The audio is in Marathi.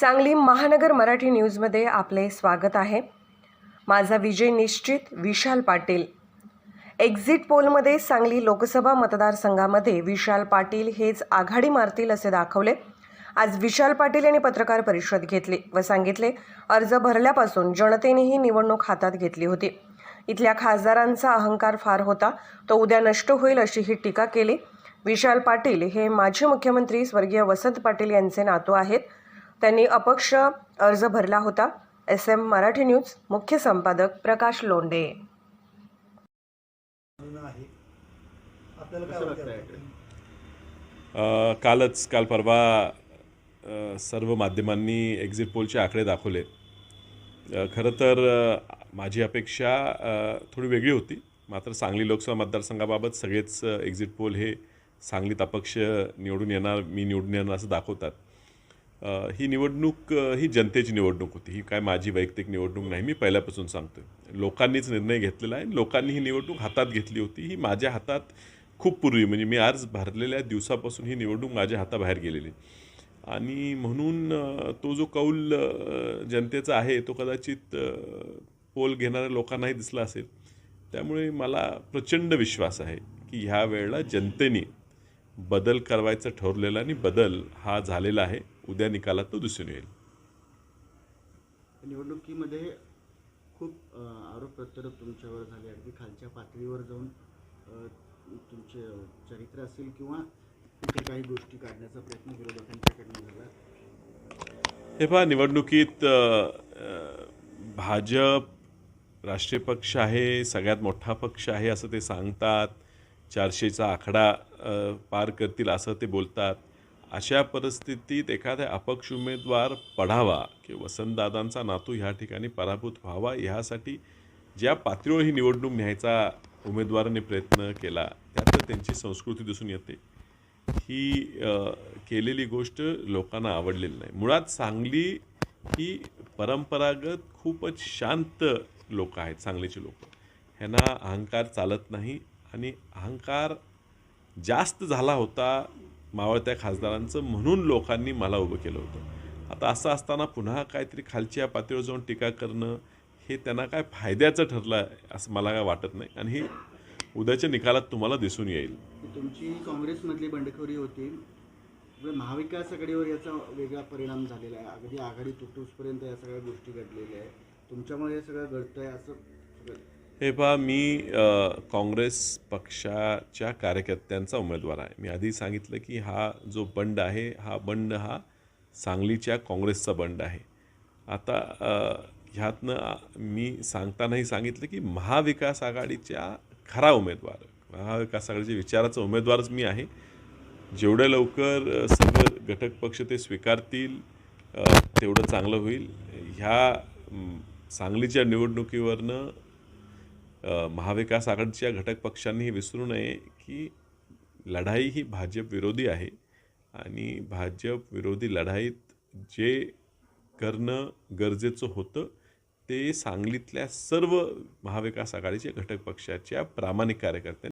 सांगली महानगर मराठी न्यूजमध्ये आपले स्वागत आहे. माझा विजय निश्चित विशाल पाटील. एक्झिट पोलमध्ये सांगली लोकसभा मतदारसंघामध्ये विशाल पाटील हेच आघाडी मारतील असे दाखवले. आज विशाल पाटील यांनी पत्रकार परिषद घेतली व सांगितले अर्ज भरल्यापासून जनतेने ही निवडणूक हातात घेतली होती. इथल्या खासदारांचा अहंकार फार होता. तो उद्या नष्ट होईल अशी ही टीका केली. विशाल पाटील हे माजी मुख्यमंत्री स्वर्गीय वसंत पाटील यांचे नातू आहेत. त्यांनी अपक्ष अर्ज भरला होता. एस एम मराठी न्यूज मुख्य संपादक प्रकाश अ, कालच काल परवा सर्व माध्यमांनी एक्झिट पोलचे आकडे दाखवले. खरं तर माझी अपेक्षा थोडी वेगळी होती. मात्र सांगली लोकसभा मतदारसंघाबाबत सगळेच एक्झिट पोल हे सांगलीत अपक्ष निवडून येणार मी निवडून येणार असं दाखवतात. ही निवडणूक ही जनतेची निवडणूक होती. ही काय माझी वैयक्तिक निवडणूक नाही मी पहिल्यापासून सांगतोय. लोकांनीच निर्णय घेतलेला आहे लोकांनी ही निवडणूक हातात घेतली होती. ही माझ्या हातात खूप पूर्वी म्हणजे मी आज भरलेल्या दिवसापासून ही निवडणूक माझ्या हाताबाहेर गेलेली. आणि म्हणून तो जो कौल जनतेचा आहे तो कदाचित पोल घेणाऱ्या लोकांनाही दिसला असेल. त्यामुळे मला प्रचंड विश्वास आहे की ह्या वेळेला जनतेने बदल करवायचं ठरवलेला आणि बदल हा झालेला आहे. उद्या निकालात तो दिसून येईल. निवडणुकीमध्ये खूप आरोप प्रत्यारोप तुमच्यावर झाले अगदी खालच्या पातळीवर जाऊन तुमचे चरित्र असेल किंवा इतर काही गोष्टी काढण्याचा प्रयत्न विरोधकांच्याकडनं झाला. हे पहा निवडणुकीत भाजप राष्ट्रीय पक्ष आहे सगळ्यात मोठा पक्ष आहे असं ते सांगतात. चारशेचा आकडा पार करतील असं ते बोलतात. अशा परिस्थितीत एखादा अपक्ष उमेदवार पढावा की वसंतदादांचा नातू ह्या ठिकाणी पराभूत व्हावा ह्यासाठी ज्या पातळीवर ही निवडणूक न्यायचा उमेदवाराने प्रयत्न केला त्यात त्यांची संस्कृती दिसून येते. ही केलेली गोष्ट लोकांना आवडलेली नाही. मुळात सांगली ही परंपरागत खूपच शांत लोक आहेत सांगलीची लोक. ह्यांना अहंकार चालत नाही आणि अहंकार जास्त झाला होता मावळत्या खासदारांचं म्हणून लोकांनी मला उभं केलं होतं. आता असं असताना पुन्हा काहीतरी खालच्या पातळीवर जाऊन टीका करणं हे त्यांना काय फायद्याचं ठरलं आहे असं मला काय वाटत नाही. आणि हे उद्याच्या निकालात तुम्हाला दिसून येईल. की तुमची काँग्रेसमधली बंडखोरी होती. महाविकास आघाडीवर याचा वेगळा परिणाम झालेला आहे. अगदी आघाडी तुटूसपर्यंत या सगळ्या गोष्टी घडलेल्या आहे तुमच्यामुळे हे सगळं घडतंय असं हे पहा मी काँग्रेस पक्षाच्या कार्यकर्त्यांचा उमेदवार आहे. मी आधी सांगितलं की हा जो बंड आहे हा बंड हा सांगलीच्या काँग्रेसचा बंड आहे. आता ह्यातनं मी सांगतानाही सांगितलं की महाविकास आघाडीच्या खरा उमेदवार महाविकास आघाडीच्या विचाराचा उमेदवारच मी आहे. जेवढं लवकर सर्व घटक पक्ष ते स्वीकारतील तेवढं चांगलं होईल. ह्या सांगलीच्या निवडणुकीवरनं महाविकास आघाडीच्या घटक पक्षांनी विसरू नये की लढाई ही भाजप विरोधी आहे. आणि भाजप विरोधी लढाईत जे करणं गरजेचं होतं ते सांगलीतल्या सर्व महाविकास आघाडीच्या घटक पक्षाच्या प्रामाणिक कार्यकर्त्यांनी